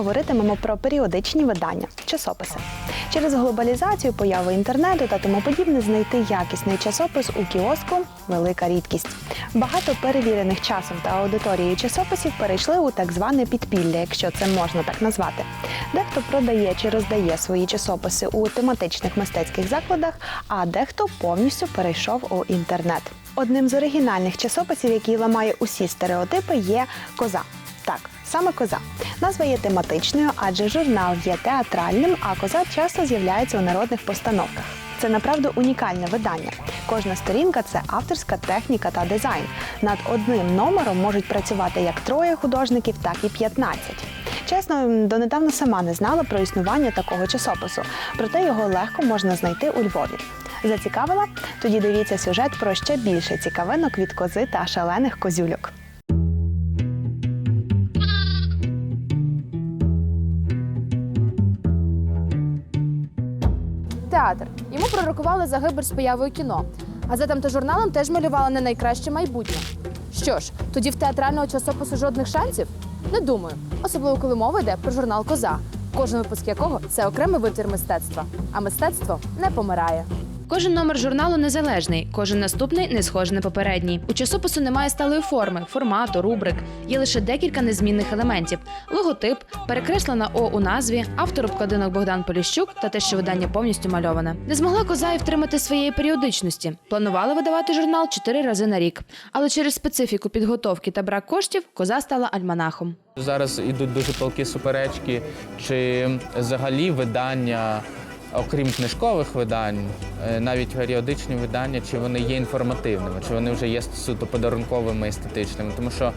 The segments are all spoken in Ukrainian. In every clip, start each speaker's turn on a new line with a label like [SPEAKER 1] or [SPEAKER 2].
[SPEAKER 1] Говоритимемо про періодичні видання, часописи. Через глобалізацію, появу інтернету та тому подібне знайти якісний часопис у кіоску велика рідкість. Багато перевірених часом та аудиторією часописів перейшли у так зване підпілля, якщо це можна так назвати. Дехто продає чи роздає свої часописи у тематичних мистецьких закладах, а дехто повністю перейшов у інтернет. Одним з оригінальних часописів, який ламає усі стереотипи, є коза. Так, саме коза. Назва є тематичною, адже журнал є театральним, а коза часто з'являється у народних постановках. Це направду унікальне видання. Кожна сторінка це авторська техніка та дизайн. Над одним номером можуть працювати як троє художників, так і 15. Чесно, донедавна сама не знала про існування такого часопису, проте його легко можна знайти у Львові. Зацікавила? Тоді дивіться сюжет про ще більше цікавинок від кози та шалених козюльок.
[SPEAKER 2] Театр. Йому пророкували загибель з появою кіно. Газетам та журналам теж малювали не найкраще майбутнє. Що ж, тоді в театрального часопису жодних шансів? Не думаю. Особливо коли мова йде про журнал Коза, кожен випуск якого це окремий витвір мистецтва. А мистецтво не помирає.
[SPEAKER 3] Кожен номер журналу незалежний, кожен наступний не схожий на попередній. У часопису немає сталої форми, формату, рубрик. Є лише декілька незмінних елементів: логотип, перекреслена О у назві, автор обкладинок Богдан Поліщук та те, що видання повністю мальоване. Не змогла коза і втримати своєї періодичності. Планували видавати журнал чотири рази на рік, але через специфіку підготовки та брак коштів коза стала альманахом.
[SPEAKER 4] Зараз ідуть дуже палкі суперечки, чи взагалі видання, окрім книжкових видань, е, навіть періодичні видання, чи вони є інформативними, чи вони вже є суто подарунковими естетичними. Тому що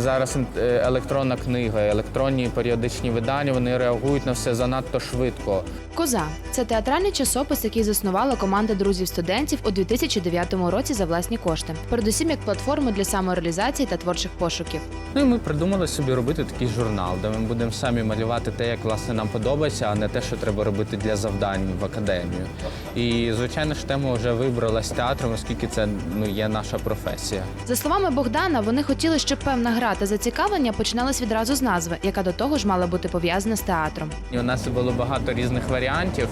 [SPEAKER 4] зараз е, електронна книга, електронні періодичні видання вони реагують на все занадто швидко.
[SPEAKER 3] Коза це театральний часопис, який заснувала команда друзів-студентів у 2009 році за власні кошти, передусім як платформу для самореалізації та творчих пошуків.
[SPEAKER 4] Ну і ми придумали собі робити такий журнал, де ми будемо самі малювати те, як власне нам подобається, а не те, що треба робити для завдань в академію. І звичайно ж тема вже вибралась театром, оскільки це ну є наша професія.
[SPEAKER 3] За словами Богдана, вони хотіли, щоб певна гра та зацікавлення починалась відразу з назви, яка до того ж мала бути пов'язана з театром.
[SPEAKER 4] І у нас було багато різних варіантів.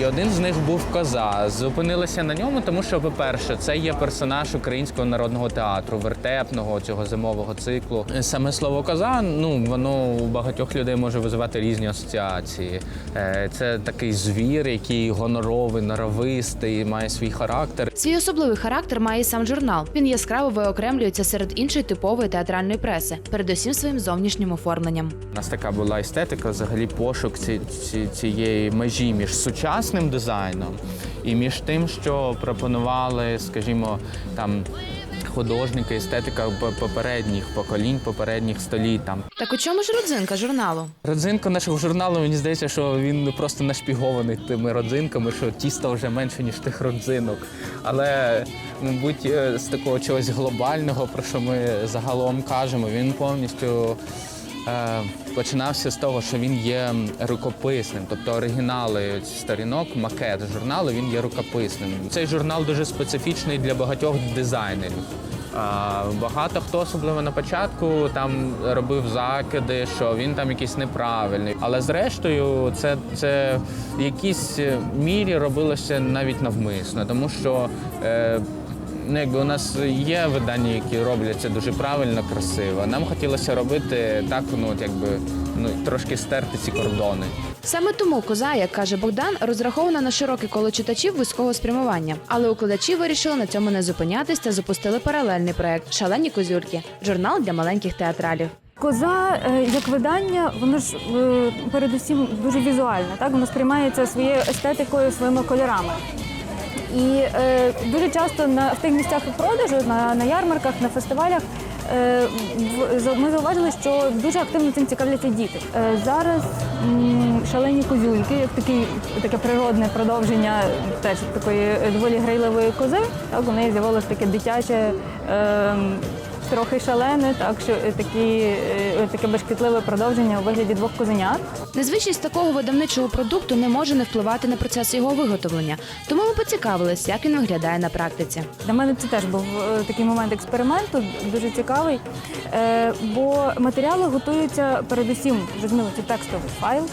[SPEAKER 4] І один з них був коза. Зупинилися на ньому, тому що, по-перше, це є персонаж українського народного театру, вертепного цього зимового циклу. Саме слово коза, ну воно у багатьох людей може визивати різні асоціації. Е, Це такий звір, який гоноровий, норовистий, має свій характер.
[SPEAKER 3] Свій особливий характер має і сам журнал. Він яскраво виокремлюється серед іншої типової театральної преси, передусім своїм зовнішнім оформленням.
[SPEAKER 4] У нас така була естетика, взагалі пошук ці, цієї межі між сучасним дизайном і між тим, що пропонували, скажімо, там художники, естетика попередніх поколінь, попередніх століть. Там
[SPEAKER 3] Так у чому ж родзинка журналу?
[SPEAKER 4] родзинка нашого журналу, мені здається, що він просто нашпігований тими родзинками, що тіста вже менше, ніж тих родзинок. Але, мабуть, е, з такого чогось глобального, про що ми загалом кажемо, він повністю. Е, Починався з того, що він є рукописним, тобто оригінали сторінок, макет журналу, він є рукописним. Цей журнал дуже специфічний для багатьох дизайнерів. Багато хто, особливо на початку, там робив закиди, що він там якийсь неправильний. Але зрештою, це, це в якійсь мірі робилося навіть навмисно, тому що. Е, Ну, якби у нас є видання, які роблять це дуже правильно, красиво. Нам хотілося робити так, ну от якби ну трошки стерти ці кордони.
[SPEAKER 3] Саме тому коза, як каже Богдан, розрахована на широке коло читачів вузького спрямування. Але укладачі вирішили на цьому не зупинятись та запустили паралельний проект Шалені козюльки журнал для маленьких театралів.
[SPEAKER 5] Коза е, як видання, воно ж е, передусім дуже візуальне, так воно сприймається своєю естетикою, своїми кольорами. І е, дуже часто на в тих місцях продажу, на, на ярмарках, на фестивалях. е, Ми зауважили, що дуже активно цим цікавляться діти. Е, Зараз шалені козюльки, як такі, таке природне продовження теж такої доволі грайливої кози. Так, у неї з'явилося таке дитяче е, трохи шалене, так що такі, е, таке безшкідливе продовження у вигляді двох козенят.
[SPEAKER 3] Незвичність такого видавничого продукту не може не впливати на процес його виготовлення. Тому ми поцікавились, як він виглядає на практиці.
[SPEAKER 5] Для мене це теж був е, такий момент експерименту, дуже цікавий, е, бо матеріали готуються передусім, зрозуміло, це текстовий файл.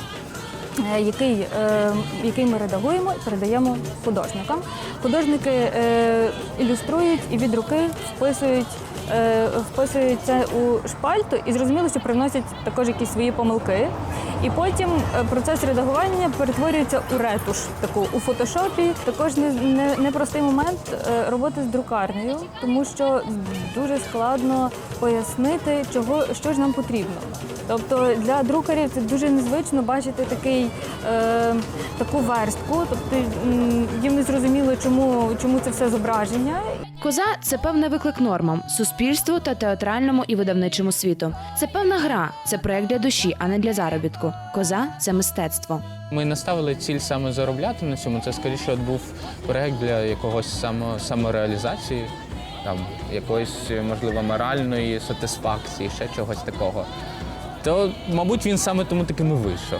[SPEAKER 5] Який, е, який ми редагуємо і передаємо художникам. Художники е, ілюструють і від руки вписують, е, вписують це у шпальту і зрозуміло, що привносять також якісь свої помилки. І потім е, процес редагування перетворюється у ретуш, таку у фотошопі. Також не, не, непростий момент е, роботи з друкарнею, тому що дуже складно пояснити, чого що ж нам потрібно. Тобто для друкарів це дуже незвично бачити такий, е, таку верстку, тобто їм не зрозуміло, чому, чому це все зображення.
[SPEAKER 3] Коза це певний виклик нормам, суспільству та театральному і видавничому світу. Це певна гра, це проект для душі, а не для заробітку. Коза це мистецтво.
[SPEAKER 4] Ми не ставили ціль саме заробляти на цьому. Це скоріше от був проект для якогось само, самореалізації, там якоїсь, можливо, моральної сатисфакції, ще чогось такого. То, мабуть, він саме тому таким і вийшов.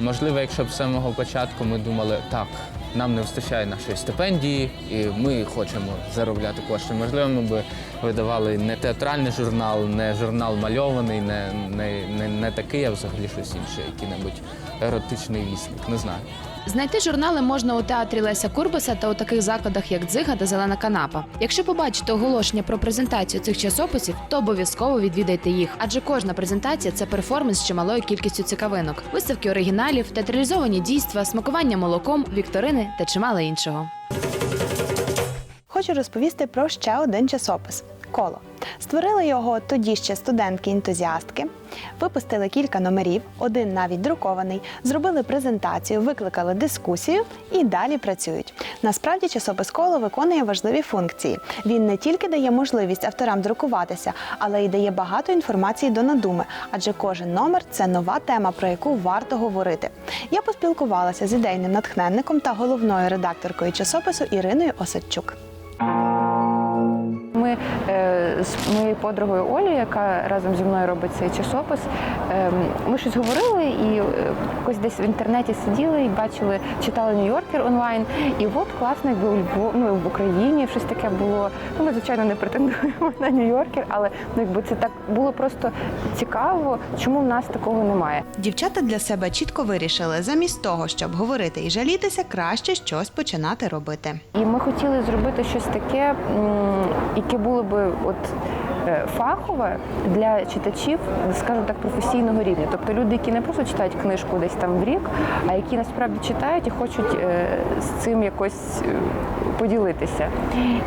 [SPEAKER 4] Можливо, якщо б з самого початку ми думали, так, нам не вистачає нашої стипендії, і ми хочемо заробляти кошти. Можливо, ми б видавали не театральний журнал, не журнал мальований, не, не, не, не такий, а взагалі щось інше, який-небудь еротичний вісник. Не знаю.
[SPEAKER 3] Знайти журнали можна у театрі Леся Курбаса та у таких закладах, як Дзига та Зелена канапа. Якщо побачите оголошення про презентацію цих часописів, то обов'язково відвідайте їх, адже кожна презентація це перформанс з чималою кількістю цікавинок, виставки оригіналів, театралізовані дійства, смакування молоком, вікторини та чимало іншого.
[SPEAKER 1] Хочу розповісти про ще один часопис коло. Створили його тоді ще студентки-ентузіастки, випустили кілька номерів, один навіть друкований, зробили презентацію, викликали дискусію і далі працюють. Насправді часопис коло виконує важливі функції. Він не тільки дає можливість авторам друкуватися, але й дає багато інформації до надуми, адже кожен номер це нова тема, про яку варто говорити. Я поспілкувалася з ідейним натхненником та головною редакторкою часопису Іриною Осадчук.
[SPEAKER 6] Ми е, з моєю подругою Олею, яка разом зі мною робить цей часопис, е, ми щось говорили і е, якось десь в інтернеті сиділи і бачили, читали Нью-Йоркер онлайн. І от класно, якби у Львов, ну, в Україні щось таке було. Ну, ми, звичайно, не претендуємо на Нью-Йоркер, але ну, якби це так було просто цікаво, чому в нас такого немає.
[SPEAKER 1] Дівчата для себе чітко вирішили, замість того, щоб говорити і жалітися, краще щось починати робити.
[SPEAKER 6] І ми хотіли зробити щось таке, яке було би от. Е, Фахове для читачів, скажімо так, професійного рівня. Тобто люди, які не просто читають книжку десь там в рік, а які насправді читають і хочуть е, з цим якось е, поділитися.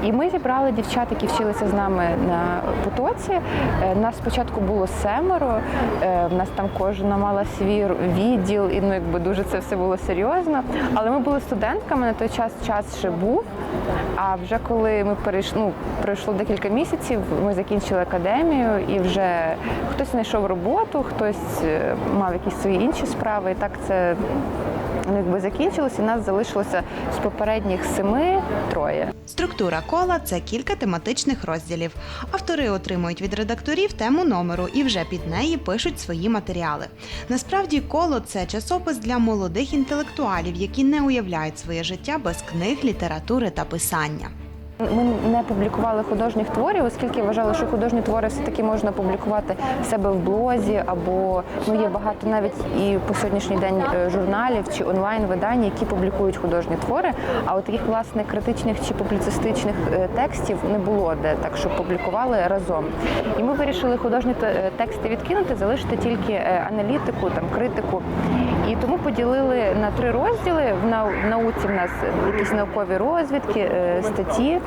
[SPEAKER 6] І ми зібрали дівчат, які вчилися з нами на потоці. Е, Нас спочатку було семеро, е, в нас там кожна мала свій відділ, і ну якби дуже це все було серйозно. Але ми були студентками на той час час ще був. А вже коли ми перейшли, ну, пройшло декілька місяців, ми закінчили академію і вже хтось знайшов роботу, хтось е, мав якісь свої інші справи. І так це ну, якби закінчилось, і нас залишилося з попередніх семи троє.
[SPEAKER 1] Структура кола це кілька тематичних розділів. Автори отримують від редакторів тему номеру і вже під неї пишуть свої матеріали. Насправді, коло це часопис для молодих інтелектуалів, які не уявляють своє життя без книг, літератури та писання.
[SPEAKER 6] Ми не публікували художніх творів, оскільки вважали, що художні твори все-таки можна публікувати в себе в блозі, або ну є багато навіть і по сьогоднішній день е, журналів чи онлайн видань, які публікують художні твори. А от таких власне критичних чи публіцистичних е, текстів не було де так, щоб публікували разом. І ми вирішили художні е, тексти відкинути, залишити тільки аналітику, там критику. І тому поділили на три розділи. В нау- в науці в нас якісь наукові розвідки, статті.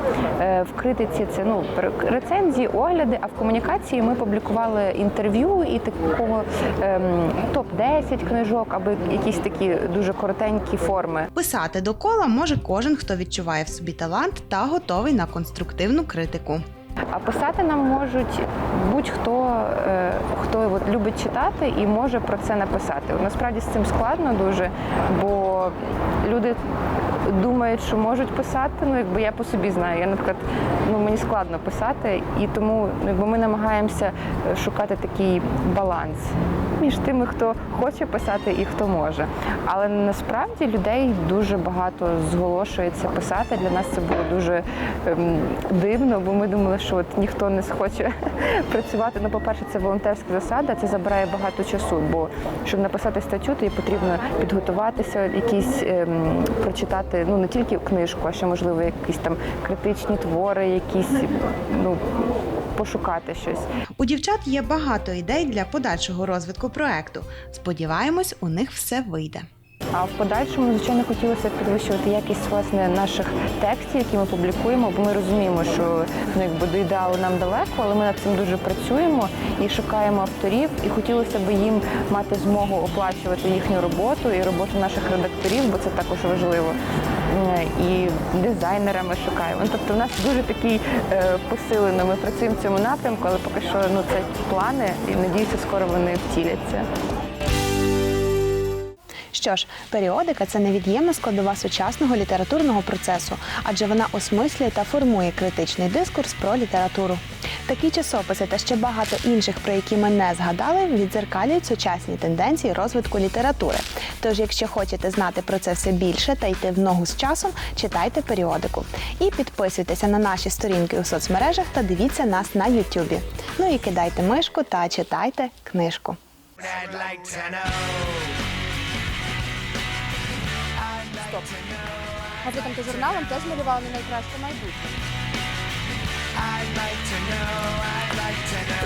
[SPEAKER 6] Е, В критиці це ну рецензії, огляди. А в комунікації ми публікували інтерв'ю і такого ем, топ 10 книжок, або якісь такі дуже коротенькі форми.
[SPEAKER 1] Писати до кола може кожен, хто відчуває в собі талант та готовий на конструктивну критику.
[SPEAKER 6] А писати нам можуть будь-хто, е, хто от любить читати і може про це написати. Насправді з цим складно дуже, бо люди думають, що можуть писати. Ну, якби я по собі знаю. Я, наприклад, ну мені складно писати, і тому ну, якби ми намагаємося е, шукати такий баланс між тими, хто хоче писати і хто може. Але насправді людей дуже багато зголошується писати. Для нас це було дуже ем, дивно, бо ми думали, що от ніхто не схоче працювати. Ну, по-перше, це волонтерська засада, це забирає багато часу. Бо щоб написати статтю, то потрібно підготуватися, якісь ем, прочитати ну не тільки книжку, а ще можливо якісь там критичні твори, якісь ну пошукати щось.
[SPEAKER 1] У дівчат є багато ідей для подальшого розвитку проекту. Сподіваємось, у них все вийде.
[SPEAKER 6] А в подальшому, звичайно, хотілося б підвищувати якість власне наших текстів, які ми публікуємо, бо ми розуміємо, що ну, якби до ідеалу нам далеко, але ми над цим дуже працюємо і шукаємо авторів. І хотілося б їм мати змогу оплачувати їхню роботу і роботу наших редакторів, бо це також важливо. Е, І дизайнера ми шукаємо. Тобто, в нас дуже такий е, посилено. Ми працюємо в цьому напрямку, але поки що ну це плани, і надіюся, скоро вони втіляться.
[SPEAKER 1] Що ж, періодика це невід'ємна складова сучасного літературного процесу, адже вона осмислює та формує критичний дискурс про літературу. Такі часописи та ще багато інших, про які ми не згадали, відзеркалюють сучасні тенденції розвитку літератури. Тож, якщо хочете знати про це все більше та йти в ногу з часом, читайте періодику. І підписуйтеся на наші сторінки у соцмережах та дивіться нас на Ютубі. Ну і кидайте мишку та читайте книжку жорстоким.
[SPEAKER 2] Газетам та журналам теж малювали не найкраще майбутнє.
[SPEAKER 7] I'd like to know, I'd like to know.